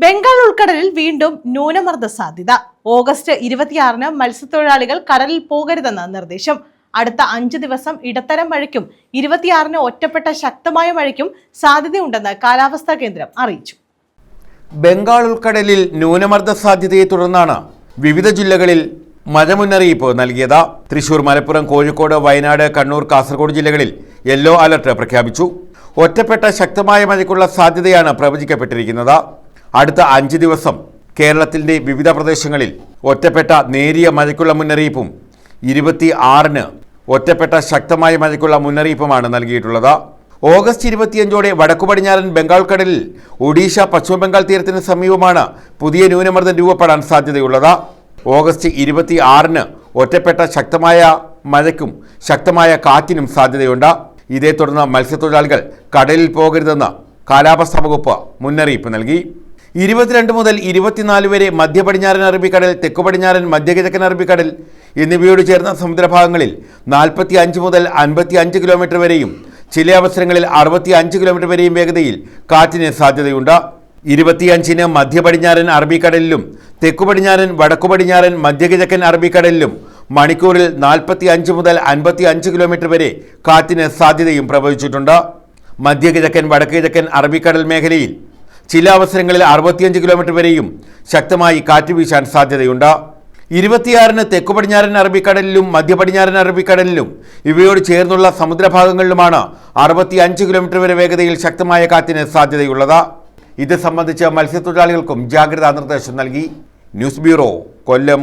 ബംഗാൾ ഉൾക്കടലിൽ വീണ്ടും ന്യൂനമർദ്ദ സാധ്യത. ഓഗസ്റ്റ് ഇരുപത്തിയാറിന് മത്സ്യത്തൊഴിലാളികൾ കടലിൽ പോകരുതെന്ന നിർദ്ദേശം. അടുത്ത അഞ്ച് ദിവസം ഇടത്തരം മഴയ്ക്കും ഇരുപത്തിയാറിന് ഒറ്റപ്പെട്ട ശക്തമായ മഴയ്ക്കും സാധ്യതയുണ്ടെന്ന് കാലാവസ്ഥാ കേന്ദ്രം അറിയിച്ചു. ബംഗാൾ ഉൾക്കടലിൽ ന്യൂനമർദ്ദ സാധ്യതയെ തുടർന്നാണ് വിവിധ ജില്ലകളിൽ മഴ മുന്നറിയിപ്പ് നൽകിയത്. തൃശൂർ മലപ്പുറം കോഴിക്കോട് വയനാട് കണ്ണൂർ കാസർഗോഡ് ജില്ലകളിൽ യെല്ലോ അലർട്ട് പ്രഖ്യാപിച്ചു. ഒറ്റപ്പെട്ട ശക്തമായ മഴയ്ക്കുള്ള സാധ്യതയാണ് പ്രവചിക്കപ്പെട്ടിരിക്കുന്നത്. അടുത്ത അഞ്ച് ദിവസം കേരളത്തിന്റെ വിവിധ പ്രദേശങ്ങളിൽ ഒറ്റപ്പെട്ട നേരിയ മഴയ്ക്കുള്ള മുന്നറിയിപ്പും ഇരുപത്തി ആറിന് ഒറ്റപ്പെട്ട ശക്തമായ മഴയ്ക്കുള്ള മുന്നറിയിപ്പുമാണ് നൽകിയിട്ടുള്ളത്. ഓഗസ്റ്റ് ഇരുപത്തിയഞ്ചോടെ വടക്കു പടിഞ്ഞാറൻ ബംഗാൾ കടലിൽ ഒഡീഷ പശ്ചിമ ബംഗാൾ തീരത്തിന് സമീപമാണ് പുതിയ ന്യൂനമർദ്ദം രൂപപ്പെടാൻ സാധ്യതയുള്ളത്. ഓഗസ്റ്റ് ഇരുപത്തി ആറിന് ഒറ്റപ്പെട്ട ശക്തമായ മഴയ്ക്കും ശക്തമായ കാറ്റിനും സാധ്യതയുണ്ട്. ഇതേ തുടർന്ന് മത്സ്യത്തൊഴിലാളികൾ കടലിൽ പോകരുതെന്ന് കാലാവസ്ഥാ വകുപ്പ് മുന്നറിയിപ്പ് നൽകി. ഇരുപത്തിരണ്ട് മുതൽ ഇരുപത്തിനാല് വരെ മധ്യ പടിഞ്ഞാറൻ അറബിക്കടൽ തെക്കു പടിഞ്ഞാറൻ മധ്യകിഴക്കൻ അറബിക്കടൽ എന്നിവയോട് ചേർന്ന സമുദ്രഭാഗങ്ങളിൽ നാൽപ്പത്തി അഞ്ച് മുതൽ അൻപത്തി അഞ്ച് കിലോമീറ്റർ വരെയും ചില അവസരങ്ങളിൽ അറുപത്തി അഞ്ച് കിലോമീറ്റർ വരെയും വേഗതയിൽ കാറ്റിന് സാധ്യതയുണ്ട്. ഇരുപത്തിയഞ്ചിന് മധ്യ പടിഞ്ഞാറൻ അറബിക്കടലിലും തെക്കു പടിഞ്ഞാറൻ വടക്കു പടിഞ്ഞാറൻ മധ്യകിഴക്കൻ അറബിക്കടലിലും മണിക്കൂറിൽ നാൽപ്പത്തി അഞ്ച് മുതൽ അൻപത്തി അഞ്ച് കിലോമീറ്റർ വരെ കാറ്റിന് സാധ്യതയും പ്രവചിച്ചിട്ടുണ്ട്. മധ്യകിഴക്കൻ വടക്കുകിഴക്കൻ അറബിക്കടൽ മേഖലയിൽ ചില അവസരങ്ങളിൽ അറുപത്തിയഞ്ച് കിലോമീറ്റർ വരെയും ശക്തമായി കാറ്റ് വീശാൻ സാധ്യതയുണ്ട്. ഇരുപത്തിയാറിന് തെക്കു പടിഞ്ഞാറൻ അറബിക്കടലിലും മധ്യപടിഞ്ഞാറൻ അറബിക്കടലിലും ഇവയോട് ചേർന്നുള്ള സമുദ്രഭാഗങ്ങളിലുമാണ് അറുപത്തി അഞ്ച് കിലോമീറ്റർ വരെ വേഗതയിൽ ശക്തമായ കാറ്റിന് സാധ്യതയുള്ളത്. ഇത് സംബന്ധിച്ച് മത്സ്യത്തൊഴിലാളികൾക്കും ജാഗ്രതാ നിർദ്ദേശം നൽകി. News bureau Kollam.